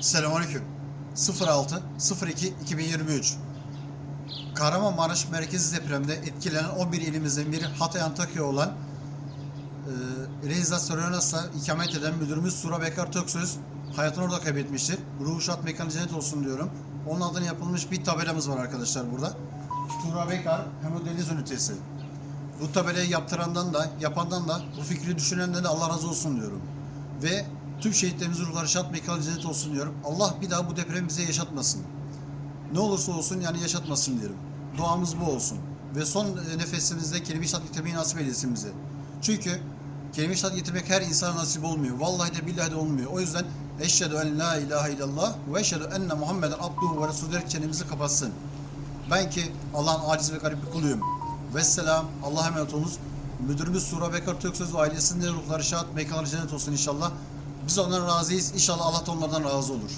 Selamünaleyküm. 06 02 2023 Kahramanmaraş merkezi depremde etkilenen 11 ilimizden biri Hatay Antakya olan e, Soronas'ta ikamet eden müdürümüz Sura Bekar Töksöz hayatını orada kaybetmiştir. Ruhu şad mekanı cennet olsun diyorum. Onun adına yapılmış bir tabelamız var arkadaşlar burada. Sura Bekar Hemodiyaliz Ünitesi. Bu tabelayı yaptırandan da, yapandan da, bu fikri düşünenden de Allah razı olsun diyorum. Ve tüm şehitlerimizin ruhları şad mekanı cennet olsun diyorum. Allah bir daha bu depremi bize yaşatmasın. Ne olursa olsun yani yaşatmasın diyorum. Duamız bu olsun. Ve son e, nefesimizde kelime-i şehadet getirmeyi nasip eylesin bize. Çünkü kelime-i şehadet getirmek her insana nasip olmuyor. Vallahi de billahi de olmuyor. O yüzden eşhedü en la ilahe illallah ve eşhedü enne Muhammeden abduhu ve resulü diyerek çenemizi kapatsın. Ben ki Allah'ın aciz ve garip bir kuluyum. Vesselam. Allah'a emanet olunuz. Müdürümüz Sura Bekar Töksöz ve ailesinde ruhları şahat, mekanları cennet olsun inşallah. Biz ondan razıyız. İnşallah Allah da onlardan razı olur.